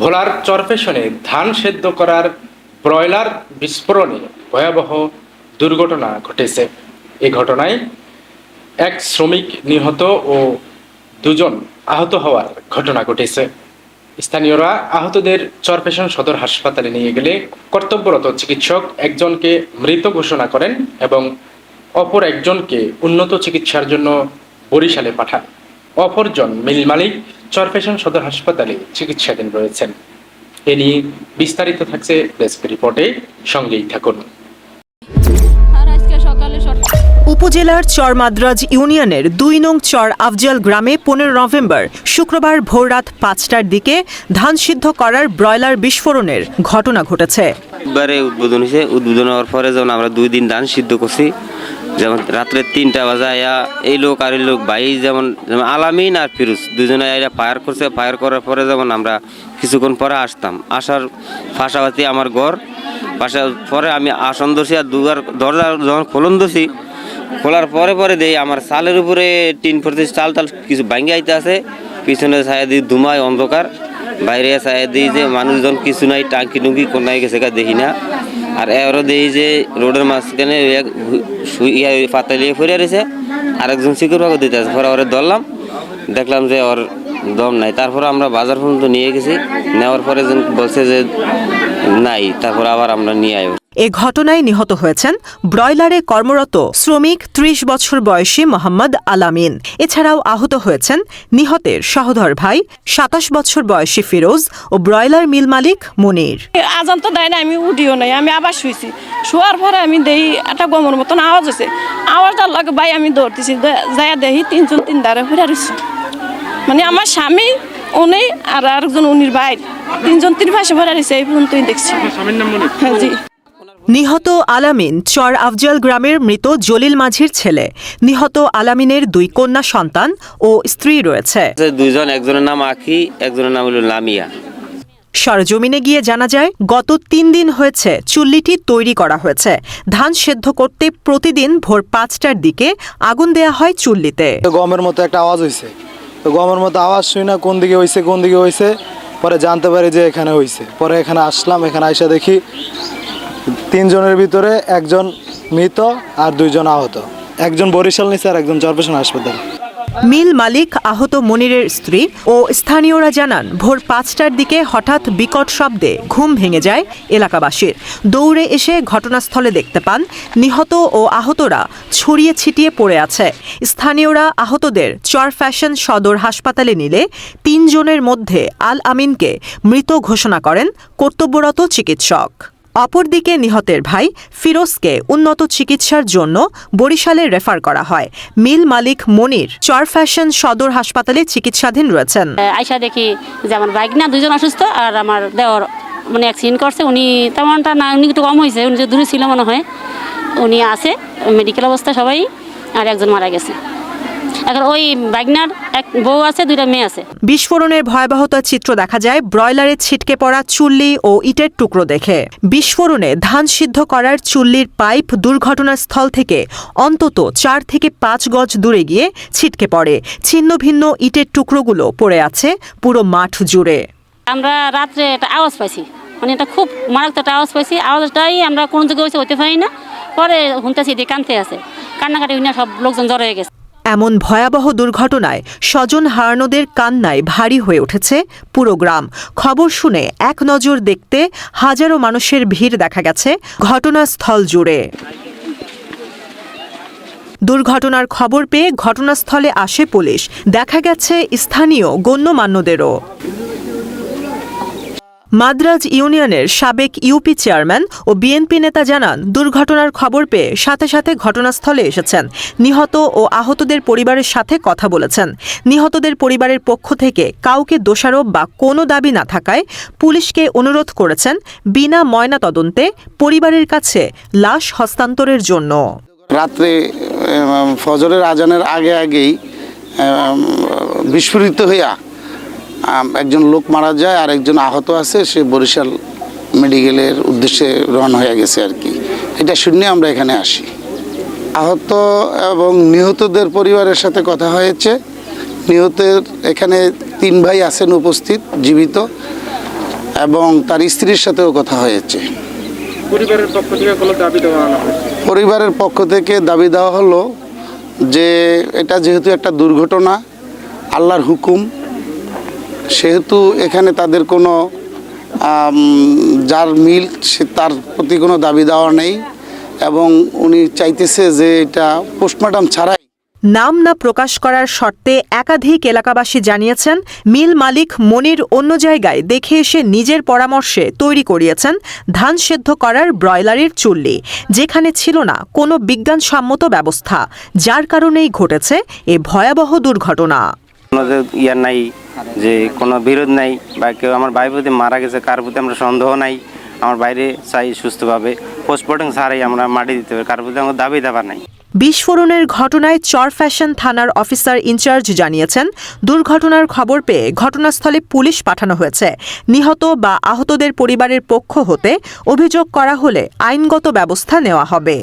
ভোলার চরপেশনে ধান সেদ্ধ করার ব্রয়লার বিস্ফোরণে ভয়াবহ দুর্ঘটনা ঘটেছে। এ ঘটনায় এক শ্রমিক নিহত ও দুজন আহত হওয়ার ঘটনা ঘটেছে। স্থানীয়রা আহতদের চরপেশন সদর হাসপাতালে নিয়ে গেলে কর্তব্যরত চিকিৎসক একজনকে মৃত ঘোষণা করেন এবং অপর একজনকে উন্নত চিকিৎসার জন্য বরিশালে পাঠান। অপরজন মিল মালিক চরপেশন সদর হাসপাতালে চিকিৎসাধীন রয়েছেন। এ নিয়ে বিস্তারিত থাকছে ডেস্ক রিপোর্টে। সঙ্গেই থাকুন। আর আজকে সকালে সর- উপজেলার চর মাদ্রাজ ইউনিয়নের দুই নং চর আফজাল গ্রামে পনেরো নভেম্বর শুক্রবার ভোররাত পাঁচটার দিকে ধান সিদ্ধ করার ব্রয়লার বিস্ফোরণের ঘটনা ঘটেছে। উদ্বোধন হয়েছে। উদ্বোধন হওয়ার পরে যেমন আমরা দুই দিন ধান সিদ্ধ করছি যেমন রাত্রে তিনটা বাজায় এই লোক আর এই লোক, ভাই, যেমন যেমন আলামিন আর ফিরুজ, দুজনে এরা ফায়ার করছে। ফায়ার করার পরে যেমন আমরা কিছুক্ষণ পরে আসতাম। আসার পাশাপাশি আমার ঘর পাশা পরে আমি আসন ধরছি আর দুবার দরজা যখন খোলন ধরছি, খোলার পরে পরে দেই আমার চালের উপরে টিন পড়তে চাল টাল কিছু ভাঙ্গে আইতে আছে। পিছনে ছায়া দিই ধুমায় অন্ধকার, বাইরে ছায়া দিই যে মানুষজন কিছু নাই টাঙ্কি টুঙ্কি কোনায় গেছে দেখি না। আর এরও দেখি যে রোডের মাঝখানে এক নিয়ে শুই- ইয়া পাতালিয়ে ফিরে রয়েছে আরেকজন শিকুর বাবু দিতে আছে পরে ওরে ধরলাম। দেখলাম যে ওর দম নাই। তারপর আমরা বাজার পর্যন্ত নিয়ে গেছি। নেওয়ার পরে বলছে যে, নাই। তারপর আবার আমরা নিয়ে আইব এ ঘটনায় নিহত হয়েছেন ব্রয়লারে কর্মরত শ্রমিক ত্রিশ বছর বয়সী মোহাম্মদ আলামিন। এছাড়াও আহত হয়েছেন নিহতের সহধর ভাই সাতাশ বছর বয়সী ফিরোজ ও ব্রয়লার মিল মালিক মনির। আজান তো দেয় না আমি উঠিও নাই আমি আবার শুয়েছি শোয়ার পরে আমি দেই একটা গমর মতন আওয়াজ হয়েছে আওয়াজটার লাগে ভাই আমি দৌড়তেছি যাইয়া দেখি তিনজন তিন দাঁড়ে ফিরে রয়েছে মানে আমার স্বামী উনি আর আরেকজন উনির ভাই তিনজন তিন পাশে ফিরে রয়েছে এই পর্যন্তই দেখছি। হ্যাঁ জি। নিহত আলামিন চর আফজাল গ্রামের মৃত জলিল মাঝির ছেলে। নিহত আলামিনের দুই কন্যা সন্তান ও স্ত্রী রয়েছে। দুইজন একজনের নাম আখি একজনের নাম হলো লামিয়া। সরজমিনে গিয়ে জানা যায় গত তিন দিন হয়েছে চুল্লিটি তৈরি করা হয়েছে। ধান সেদ্ধ করতে প্রতিদিন ভোর পাঁচটার দিকে আগুন দেয়া হয় চুল্লিতে। তো গমের মতো একটা আওয়াজ হয়েছে তো গমের মতো আওয়াজ শুই না কোন দিকে হয়েছে কোন দিকে হয়েছে পরে জানতে পারি যে এখানে হয়েছে পরে এখানে আসলাম এখানে আইসা দেখি তিনজনের ভিতরে একজন মৃত আর দুইজন আহত। একজন বরিশাল নিছে আর একজন চরপেশন হাসপাতাল। মিল মালিক আহত মনিরের স্ত্রী ও স্থানীয়রা জানান, ভোর পাঁচটার দিকে হঠাৎ বিকট শব্দে ঘুম ভেঙে যায় এলাকাবাসীর। দৌড়ে এসে ঘটনাস্থলে দেখতে পান, নিহত ও আহতরা ছড়িয়ে ছিটিয়ে পড়ে আছে। স্থানীয়রা আহতদের চর ফ্যাশন সদর হাসপাতালে নিলে তিনজনের মধ্যে আল আমিনকে মৃত ঘোষণা করেন কর্তব্যরত চিকিৎসক। অপরদিকে নিহতের ভাই ফিরোজকে উন্নত চিকিৎসার জন্য বরিশালে রেফার করা হয়। মিল মালিক মনির, চর ফ্যাশন সদর হাসপাতালে চিকিৎসাধীন রয়েছেন। আইসা দেখি যে আমার বাইক না দুজন অসুস্থ আর আমার দেওয়ার মানে অ্যাক্সিডেন্ট করছে। উনি তেমনটা না, উনি একটু কম হয়েছে উনি যে দূরে ছিল মনে হয়। উনি আছে মেডিকেল অবস্থা সবাই, আর একজন মারা গেছে। এখন ওই বাইকনার এক বউ আছে দুইটা মেয়ে আছে। বিস্ফোরণের ভয়াবহতার চিত্র দেখা যায় ব্রয়লারে ছিটকে পড়া চুল্লি ও ইটের টুকরো দেখে। বিস্ফোরণে ধান সিদ্ধ করার চুল্লির পাইপ দুর্ঘটনাস্থল থেকে অন্তত চার থেকে পাঁচ গজ দূরে গিয়ে ছিটকে পড়ে। ছিন্ন ভিন্ন ইটের টুকরোগুলো পড়ে আছে পুরো মাঠ জুড়ে। আমরা রাত্রে একটা আওয়াজ পাইছি। মানে এটা খুব মারাত্মক একটা আওয়াজ পাইছি। আওয়াজটাই আমরা কোনো হয়েছে হতে পারি না। পরে শুনতেছি যে কানতে আছে। কান্নাকাটি উনি সব লোকজন জড়ো হয়ে গেছে। এমন ভয়াবহ দুর্ঘটনায় স্বজন হারানোদের কান্নায় ভারী হয়ে উঠেছে পুরো গ্রাম। খবর শুনে এক নজর দেখতে হাজারো মানুষের ভিড় দেখা গেছে ঘটনাস্থল জুড়ে। দুর্ঘটনার খবর পেয়ে ঘটনাস্থলে আসে পুলিশ। দেখা গেছে স্থানীয় গণ্যমান্যদেরও। মাদ্রাজ ইউনিয়নের সাবেক ইউপি চেয়ারম্যান ও বিএনপি নেতা জানান, দুর্ঘটনার খবর পেয়ে সাথে সাথে ঘটনাস্থলে এসেছেন। নিহত ও আহতদের পরিবারের সাথে কথা বলেছেন। নিহতদের পরিবারের পক্ষ থেকে কাউকে দোষারোপ বা কোনো দাবি না থাকায় পুলিশকে অনুরোধ করেছেন বিনা ময়না তদন্তে পরিবারের কাছে লাশ হস্তান্তরের জন্য। রাত্রে ফজরের আজানের আগে আগেই বিস্ফোরিত হইয়া একজন লোক মারা যায় আর একজন আহত আছে সে বরিশাল মেডিকেলের উদ্দেশ্যে রওনা হয়ে গেছে আর কি। এটা শুনে আমরা এখানে আসি। আহত এবং নিহতদের পরিবারের সাথে কথা হয়েছে। নিহতের এখানে তিন ভাই আছেন উপস্থিত জীবিত এবং তার স্ত্রীর সাথেও কথা হয়েছে। পরিবারের পক্ষ থেকে কোনো দাবি দেওয়া হয়েছে পরিবারের পক্ষ থেকে দাবি দেওয়া হলো যে এটা যেহেতু একটা দুর্ঘটনা আল্লাহর হুকুম সেহেতু এখানে তাদের কোনো যার মিল সে তার প্রতি কোনো দাবি দেওয়া নেই এবং উনি চাইতেছে যে এটা পোস্টমর্টম ছাড়াই। নাম না প্রকাশ করার শর্তে একাধিক এলাকাবাসী জানিয়েছেন মিল মালিক মনির অন্য জায়গায় দেখে এসে নিজের পরামর্শে তৈরি করিয়েছেন ধান সেদ্ধ করার ব্রয়লারের চুল্লি যেখানে ছিল না কোনো বিজ্ঞানসম্মত ব্যবস্থা যার কারণেই ঘটেছে এ ভয়াবহ দুর্ঘটনা। যে নাই যে কোনো বিরোধ নাই বা কেউ আমার ভাই প্রতি মারা গেছে কার প্রতি আমরা সন্দেহ নাই আমার বাইরে চাই সুস্থভাবে। পোস্টমর্টম ছাড়াই আমরা মাটি দিতে হবে কার প্রতি আমার দাবি দাবা নাই। বিস্ফোরণের ঘটনায় চর ফ্যাশন থানার অফিসার ইনচার্জ জানিয়েছেন দুর্ঘটনার খবর পেয়ে ঘটনাস্থলে পুলিশ পাঠানো হয়েছে। নিহত বা আহতদের পরিবারের পক্ষ হতে অভিযোগ করা হলে আইনগত ব্যবস্থা নেওয়া হবে।